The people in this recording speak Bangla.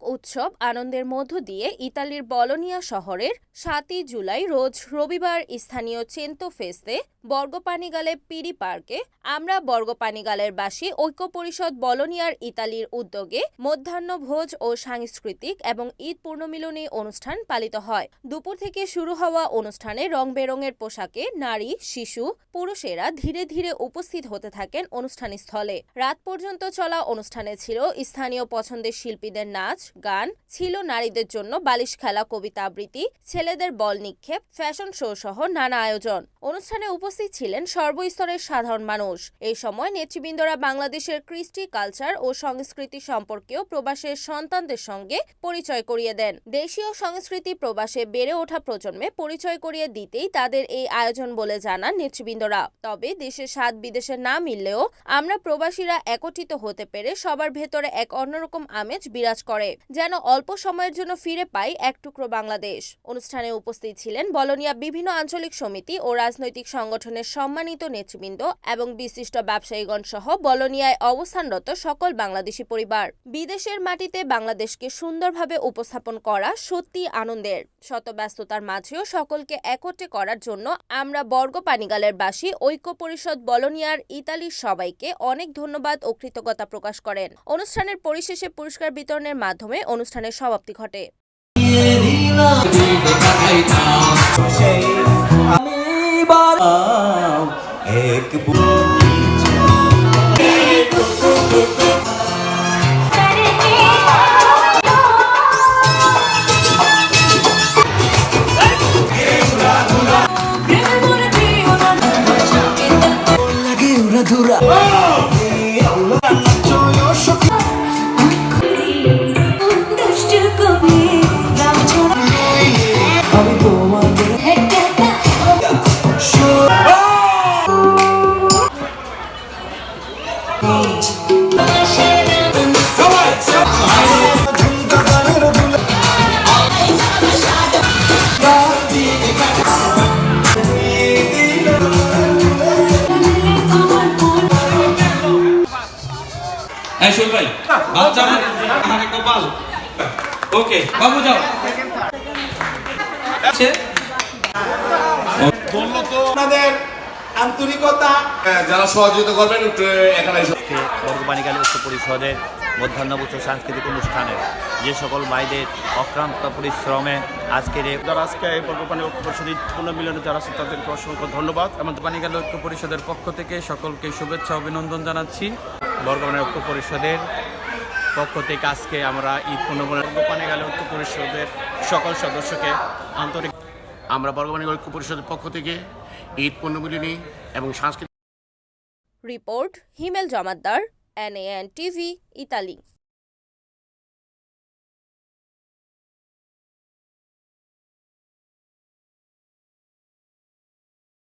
উৎসব আনন্দের মধ্য দিয়ে ইতালির বলোনিয়া শহরের সাতই জুলাই রোজ রবিবার স্থানীয় চেন্তো ফেস্তে বর্গপানিগালে পিরি পার্কে আমরা বর্গপানিগালের বাসী ঐক্য পরিষদ বলোনিয়ার ইতালির উদ্যোগে মধ্যাহ্নভোজ ও সাংস্কৃতিক এবং ঈদ পূর্ণমিলনী অনুষ্ঠান পালিত হয়। দুপুর থেকে শুরু হওয়া অনুষ্ঠানে রং বেরঙের পোশাকে নারী, শিশু, পুরুষেরা ধীরে ধীরে উপস্থিত হতে থাকেন অনুষ্ঠানস্থলে। রাত পর্যন্ত চলা অনুষ্ঠানে ছিল স্থানীয় পছন্দের শিল্পীদের নাচ, গান, ছিল নারীদের জন্য বালিশ খেলা, কবিতা আবৃত্তি, ছেলেদের বল নিক্ষেপ, ফ্যাশন শো সহ নানা আয়োজন। অনুষ্ঠানে উপস্থিত ছিলেন সর্বস্তরের সাধারণ মানুষ। এই সময় নেতৃবৃন্দরা বাংলাদেশের কৃষ্টি কালচার ও সংস্কৃতি সম্পর্কেও প্রবাসের সন্তানদের সঙ্গে পরিচয় করিয়ে দেন। দেশীয় সংস্কৃতি প্রবাসে বেড়ে ওঠা প্রজন্মে পরিচয় করিয়ে দিতেই তাদের এই আয়োজন বলে জানান নেতৃবৃন্দরা। তবে দেশের স্বাদ বিদেশে না মিললেও আমরা প্রবাসীরা একত্রিত হতে পেরে সবার ভেতরে এক অন্যরকম আমেজ বিরাজ করে, যেন অল্প সময়ের জন্য ফিরে পাই এক টুকরো বাংলাদেশ। অনুষ্ঠানে উপস্থিত ছিলেন বলনিয়া বিভিন্ন আঞ্চলিক সমিতি ও রাজনৈতিক সংগঠনের সম্মানিত নেতৃবৃন্দ এবং বিশিষ্ট ব্যবসায়ীগণ সহ বলনিয়ায় অবস্থানরত সকল বাংলাদেশি পরিবার। বিদেশের মাটিতে বাংলাদেশকে সুন্দরভাবে উপস্থাপন করা সত্যি আনন্দের। শত ব্যস্ততার মাঝেও সকলকে একত্রে করার জন্য আমরা বর্গ পানিগালের বাসী ঐক্য পরিষদ বলনিয়ার ইতালির সবাইকে অনেক ধন্যবাদ ও কৃতজ্ঞতা প্রকাশ করেন। অনুষ্ঠানের পরিশেষে পুরস্কার বিতরণের মাধ্যমে অনুষ্ঠানের সমাপ্তি ঘটে। শোন ভাই বাচ্চা আমার আমার একটা বাল। ওকে বাবু যাও। আছে আপনাদের আন্তরিকতা যারা সহযোগিতা করবেন এখানে বর্গবাণিকালী পরিষদের মধ্যাহ্নভোজ সাংস্কৃতিক অনুষ্ঠানে যে সকল মায়েদের অক্রান্ত পরিশ্রমে আজকের যারা আজকে এই বর্গপানি ঐক্য পরিষদের পুনর্মিলনে যারা আছে তাদেরকে অসংখ্য ধন্যবাদ। আমাদের পানিগাল ঐক্য পরিষদের পক্ষ থেকে সকলকে শুভেচ্ছা অভিনন্দন জানাচ্ছি। বর্গবাণী ঐক্য পরিষদের পক্ষ থেকে আজকে আমরা ঈদ পূর্ণমিলন পানিগাল ঐক্য পরিষদের সকল সদস্যকে আন্তরিক আমরা বর্গবাণী ঐক্য পরিষদের পক্ষ থেকে ঈদ নিই এবং সাংস্কৃতিক report Himel Jamaddar এনএএন TV Italy.